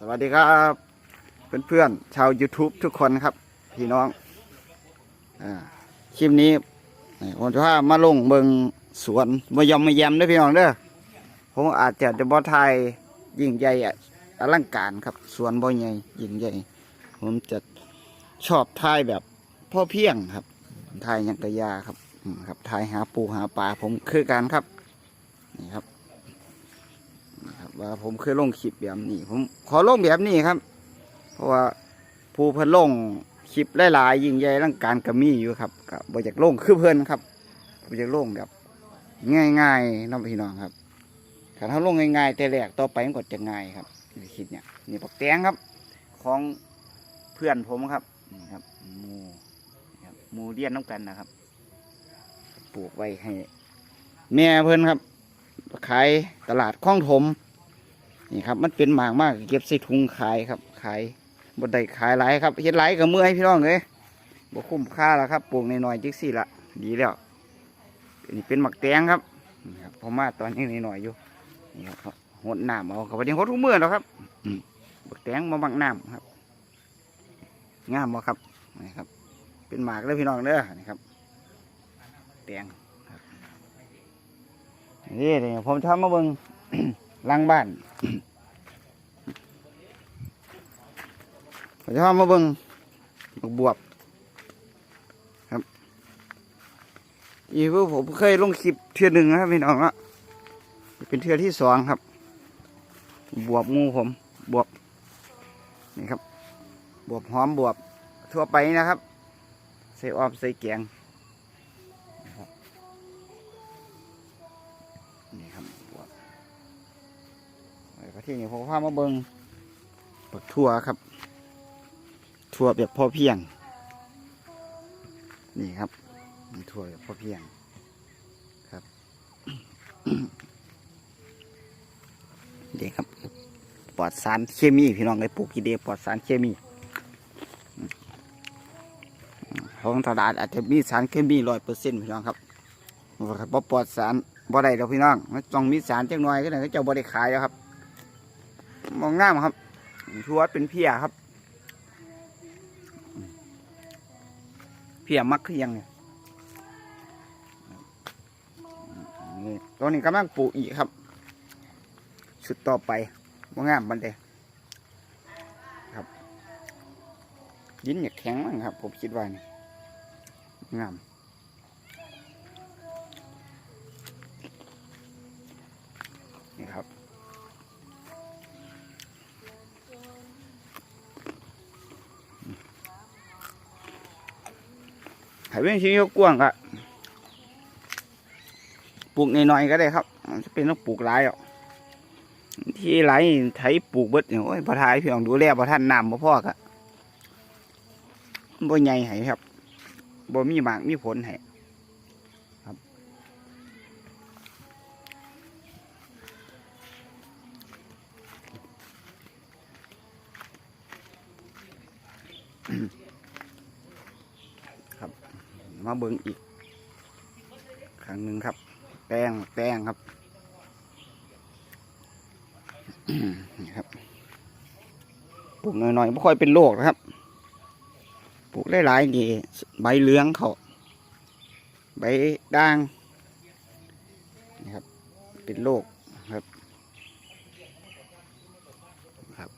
สวัสดีครับเพื่อนๆชาว YouTube ทุกคนครับ พี่น้องอคลิปนี้ผมจะพามาลงเบิงสวนมายอมมายมด้วยพี่น้องเด้อผมอาจจะจะบอไทยยิ่งใหญ่อลังการครับสวนบ่ใหญ่ยิ่งใหญ่ ผมจะชอบทายแบบพ่อเพียงครับทายยังกระยาครับครับทายหาปูหาปลาผมคือกันครับนี่ครับ ว่าผมเคยลงคลิปแบบนี้ ผมขอลงแบบนี้ครับ เพราะว่าผู้เพิ่นลงคลิปหลายๆยิ่งใหญ่ร่างการก็มีอยู่ครับก็บ่อยากลงคือเพิ่นครับบ่อยากลงแบบ ง่ายๆน้องพี่น้องครับถ้าเขาลงง่ายๆแต่แรกต่อไปมันก็จะง่ายครับนี่คิดเนี่ยนี่ปักแตงครับ ของเพื่อนผมครับนี่ครับหมูครับหมูเลี้ยนน้องกันนะครับ ปลูกไว้ให้ แม่เพิ่อนครับขายตลาดคล้องถม นี่ครับ มันเป็นหมากมากเก็บใส่ถุงขายครับ ขายบดได้ขายหลายครับเฮ็ดหลายกับเมื่อยพี่น้องเลยบ่คุ้มค่าแล้วครับปลูกในหน้อยจิกสี่ละดีแล้วนี่เป็นหมักแตงครับนี่ครับผมมาตอนนี้ใน้อยอยู่นี่ครับหดน้ำเอาเขาไปเลี้ยงหดทุกมื้อแล้วครับหมักแตงมาบังน้ำครับงามบ่ครับนี่ครับ เป็นหมากเลยพี่น้องเด้อนี่ครับแตงนี่เดี๋ยวผมทำมาเบิ่ง หลังบ้านผมจะทำมาเบิ่งบักบวบครับ อีกผมเคยลงคลิปเทือหนึ่งนะครับพี่น้องละเป็นเทือที่สองครับ บวบหมูผม บวบ นี่ครับ บวบหอมบวบทั่วไปนะครับ ใส่ออมใส่แกง ก็ที่นี่ผมพามาเบิงปักทั่วครับ ทั่วแบบพอเพียง นี่ครับนี่ทั่วแบบพอเพียงครับเด็กครับปลอดสารเคมีพี่น้องเลยปลูกกีเดปลอดสารเคมีของตลาดอาจจะมีสารเคมีร้อยเปอร์เซ็นต์พี่น้องครับบ่ปลอดสารบ่ได้ดอกพี่น้องมันต้องมีสารจักหน่อยก็ได้เขาเจ้าบ่ได้ขายแล้วครับ มองงามครับทั่วเป็นเพียครับ เพียมักคือหยังเนี่ยตอนนี้กำลังปลูกอีกครับชุดต่อไปบ่งงามบันเดครับดินอยากแข็งมั้งครับ ผมคิดว่านี่งามนี่ครับ ไข่เป็นชิ้นกว้างอะปลูกน้อยๆก็ได้ครับจะเป็นต้องปลูกหลายอะที่หลายไถปลูกเบิดเนี่ยโอ้ยพอทายพี่น้องดูแลพอท่านน้ำบ่พ่อกะบ่ใหญ่ให้ครับบ่มีหมากมีผลให้ มาเบิ่งอีกครั้งหนึ่งครับ แป้งแป้งครับนี่ครับปลูกหน่อยๆไม่ค่อยเป็นโรคนะครับปลูกหลายๆนี่ใบเหลืองเขาใบด่างนี่ครับ เป็นโรคครับครับ